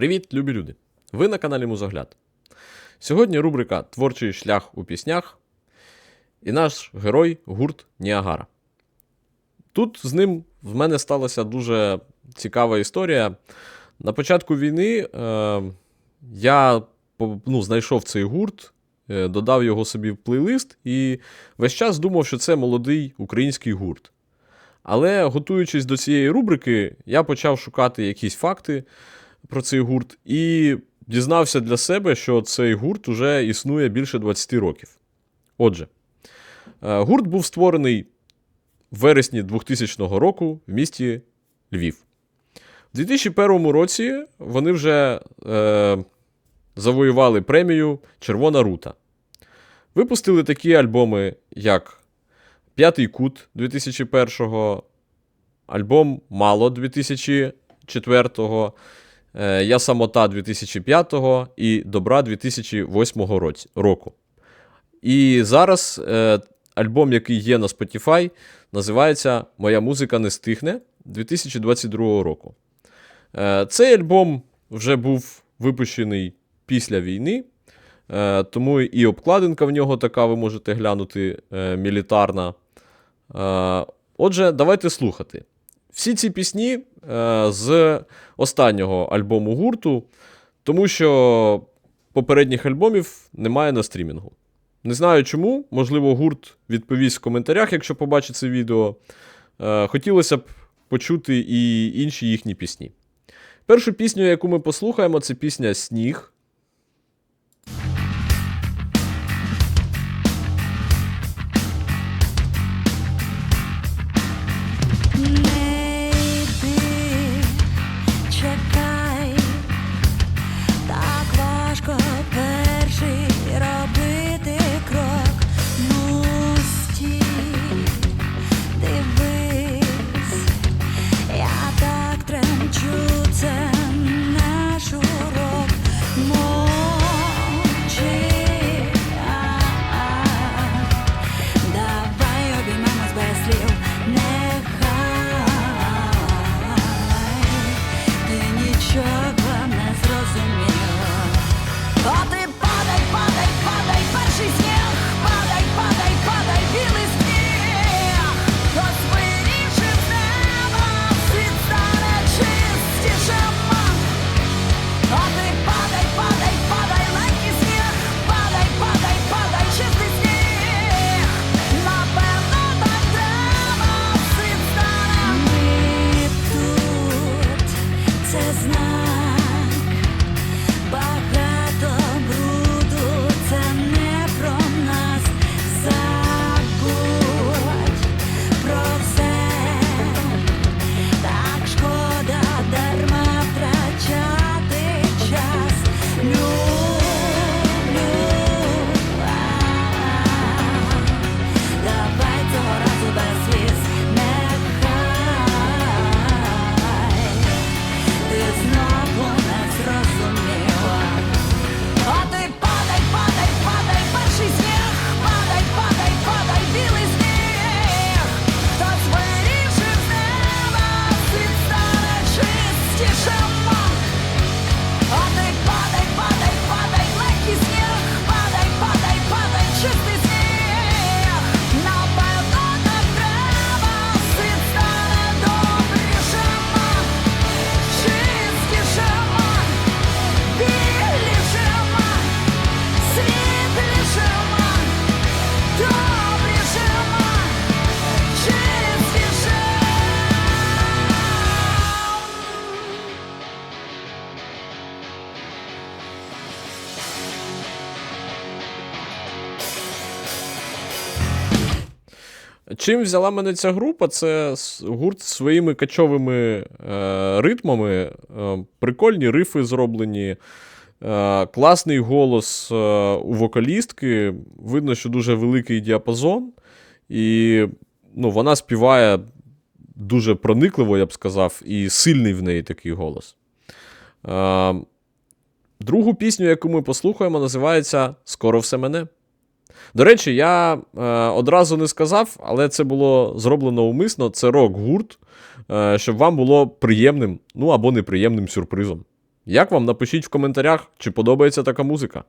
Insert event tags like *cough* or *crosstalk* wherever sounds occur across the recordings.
Привіт, любі люди! Ви на каналі Музогляд. Сьогодні рубрика Творчий шлях у піснях і наш герой гурт Ніагара. Тут з ним в мене сталася дуже цікава історія. На початку війни е, я ну, знайшов цей гурт, е, додав його собі в плейлист і весь час думав, що це молодий український гурт. Але готуючись до цієї рубрики, я почав шукати якісь факти про цей гурт і дізнався для себе, що цей гурт уже існує більше 20 років. Отже, е, гурт був створений в вересні 2000 року в місті Львів. У 2001 році вони вже е, завоювали премію Червона рута. Випустили такі альбоми, як П'ятий кут 2001, альбом Мало 2004, е, Я самота 2005 і Добра 2008 року. І зараз е, альбом, який є на Spotify, називається Моя музика не стихне 2022 року. Е, Цей альбом вже був випущений після війни, е, тому і обкладинка в нього така, ви можете глянути, е, мілітарна. Е, Отже, давайте слухати. Всі ці пісні е, з останнього альбому гурту, тому що попередніх альбомів немає на стрімінгу. Не знаю чому, можливо, гурт відповість в коментарях, якщо побачить це відео. Е, Хотілося б почути і інші їхні пісні. Першу пісню, яку ми послухаємо, це пісня Сніг. Чим взяла мене ця група? Це гурт з своїми качовими е, ритмами, е, прикольні рифи зроблені, е, класний голос е, у вокалістки. Видно, що дуже великий діапазон, і ну, вона співає дуже проникливо, я б сказав, і сильний в неї такий голос. Е, другу пісню, яку ми послухаємо, називається Скоро все мене. До речі, я е, одразу не сказав, але це було зроблено умисно. Це рок-гурт, е, щоб вам було приємним, ну або неприємним сюрпризом. Як вам? Напишіть в коментарях, чи подобається така музика.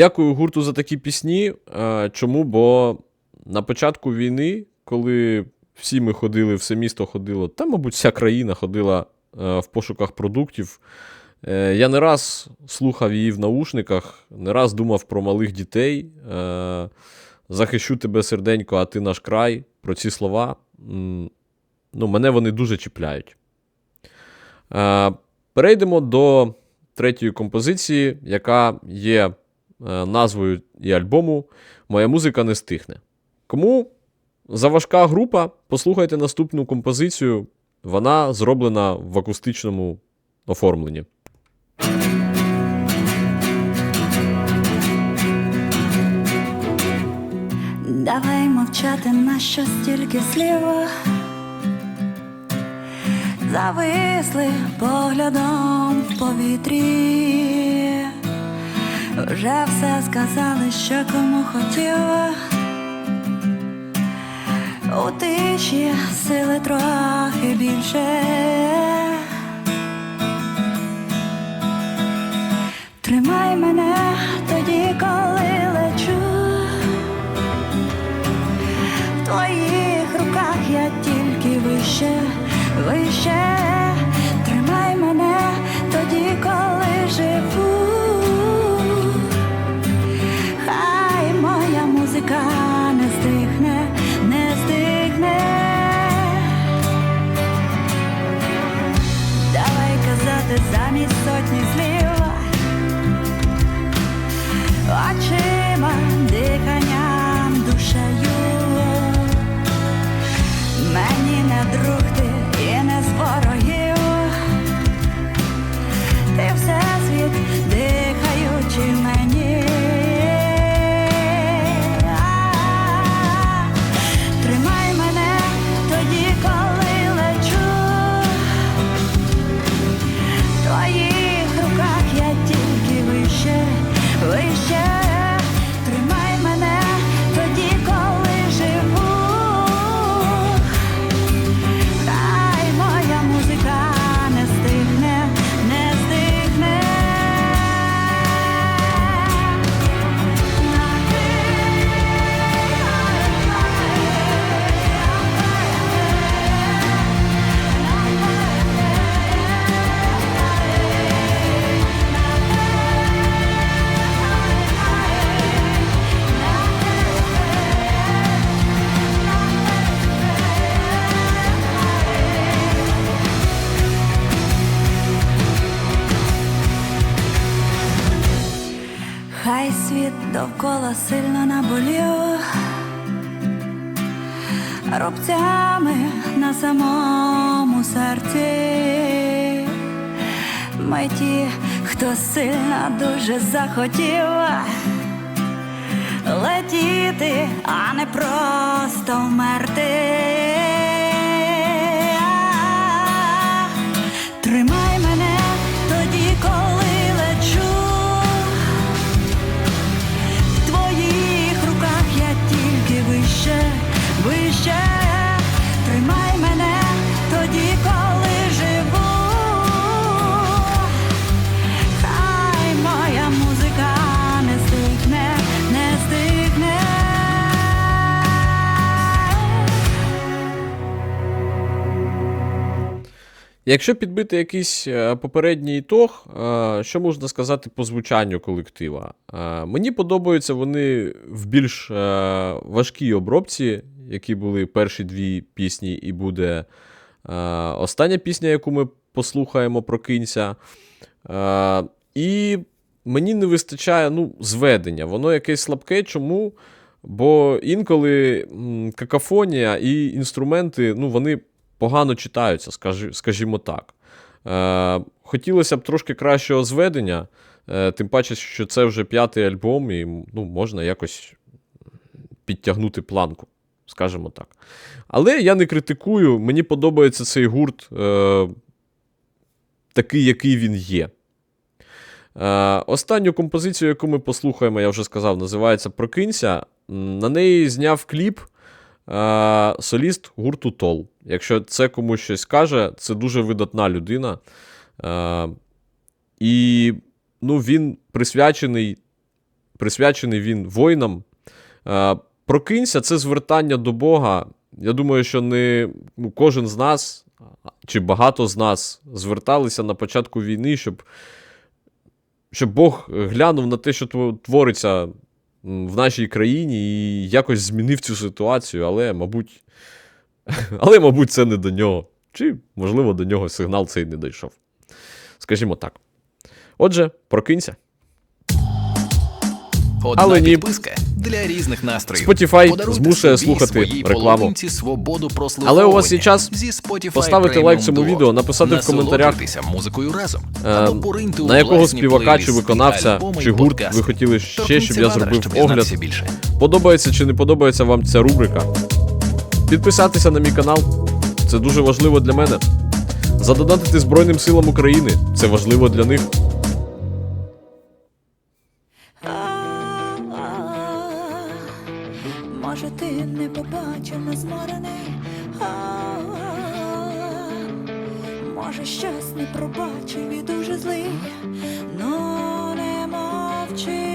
Дякую гурту за такі пісні. Е, Чому? Бо на початку війни, коли всі ми ходили, все місто ходило, та, мабуть, вся країна ходила е, в пошуках продуктів. е, Я не раз слухав її в наушниках, не раз думав про малих дітей. Захищу тебе серденько, а ти наш край. Про ці слова. Ну, мене вони дуже чіпляють. Перейдемо до третьої композиції, яка є назвою і альбому Моя музика не стихне. Кому заважка група, послухайте наступну композицію. Вона зроблена в акустичному оформленні. Давай мовчати на що стільки слів Зависли поглядом в повітрі Вже все сказали, що кому хотів У тиші сили трохи більше. Тримай мене тоді, коли лечу. В твоїх руках я тільки вище, вище, тримай мене тоді, коли живу. Давай замість сотні слів очима, диханням, душею. Мені не друг ти і не з ворогів. Ти все світ довкола сильно наболів рубцями на самому серці. Ми ті, хто сильно дуже захотів летіти, а не просто вмерти. Якщо підбити якийсь е, попередній ітог, е, що можна сказати по звучанню колектива? Е, Мені подобаються вони в більш важкій обробці, які були перші дві пісні, і буде остання пісня, яку ми послухаємо прокинься. І мені не вистачає ну, зведення. Воно якесь слабке. Чому? Бо інколи какафонія і інструменти, ну, вони погано читаються, скажімо так. Е, хотілося б трошки кращого зведення, е, тим паче, що це вже п'ятий альбом, і ну, можна якось підтягнути планку, скажімо так. Але я не критикую, мені подобається цей гурт е, такий, який він є. Останню композицію, яку ми послухаємо, я вже сказав, називається Прокинься. На неї зняв кліп е, соліст гурту Тол. Якщо це комусь щось каже, це дуже видатна людина. Е, і ну, він присвячений, присвячений він воїнам. Е, Прокинься це звертання до Бога. Я думаю, що не ну, кожен з нас, чи багато з нас зверталися на початку війни, щоб, щоб Бог глянув на те, що твориться в нашій країні, і якось змінив цю ситуацію, але, мабуть, *laughs* але, мабуть, це не до нього. Чи, можливо, до нього сигнал цей не дійшов. Скажімо так. Отже, прокинься. Одна Але ні. підписка для різних настроїв. Spotify Подаруйте змушує собі слухати своїй рекламу. половинці свободу Але у вас є час Зі Spotify поставити Premium лайк цьому Duo. відео, написати в коментарях, Насолоджуйтеся музикою разом. Е, Або пориньте у на якого власні співака чи плейлисти, виконавця, альбоми чи гурт подкасти. ви хотіли ще, Торкніться щоб я зробив щоб огляд. дізнатися більше. Подобається чи не подобається вам ця рубрика? Підписатися на мій канал. Це дуже важливо для мене. Задонатити Збройним силам України. Це важливо для них. Може, ти не побачив не зморений, може, щось не пробачив і дуже злий, ну не мовчи.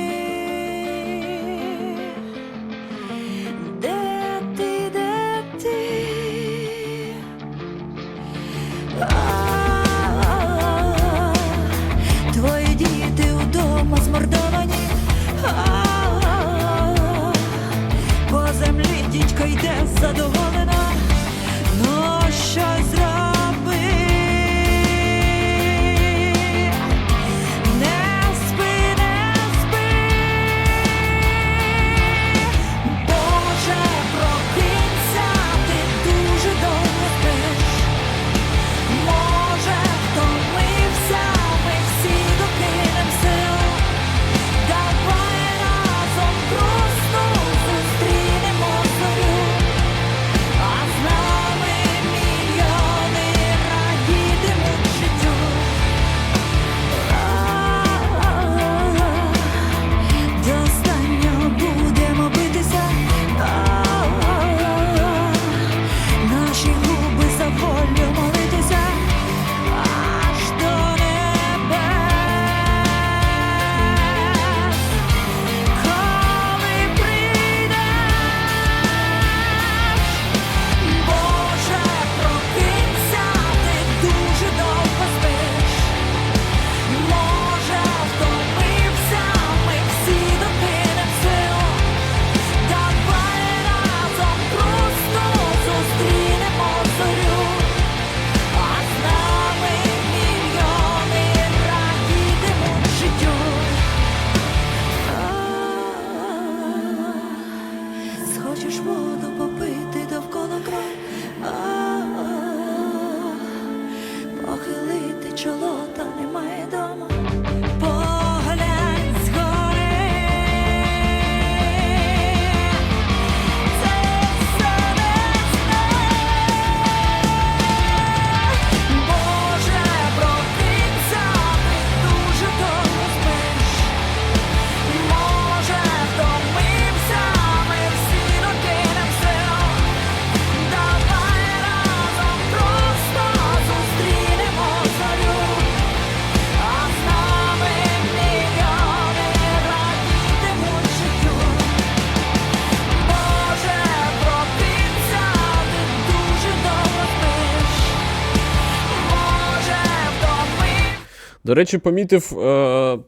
До речі, помітив е,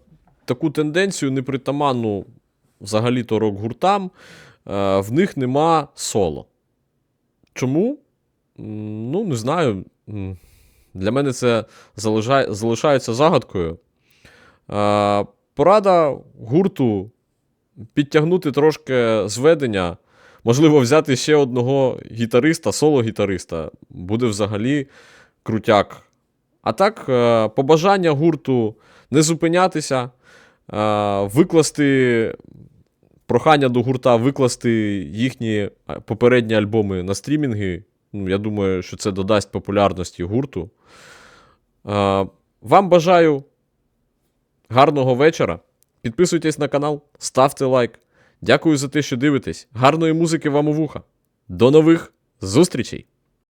таку тенденцію непритаманну взагалі-то рок-гуртам. Е, в них нема соло. Чому? Ну, не знаю. Для мене це залишає, залишається загадкою. Е, порада гурту підтягнути трошки зведення, можливо, взяти ще одного гітариста, соло-гітариста. Буде взагалі крутяк. А так, е, побажання гурту не зупинятися, е, викласти прохання до гурта викласти їхні е, попередні альбоми на стрімінги. Ну, я думаю, що це додасть популярності гурту. Вам бажаю гарного вечора. Підписуйтесь на канал, ставте лайк. Дякую за те, що дивитесь. Гарної музики вам у вуха. До нових зустрічей!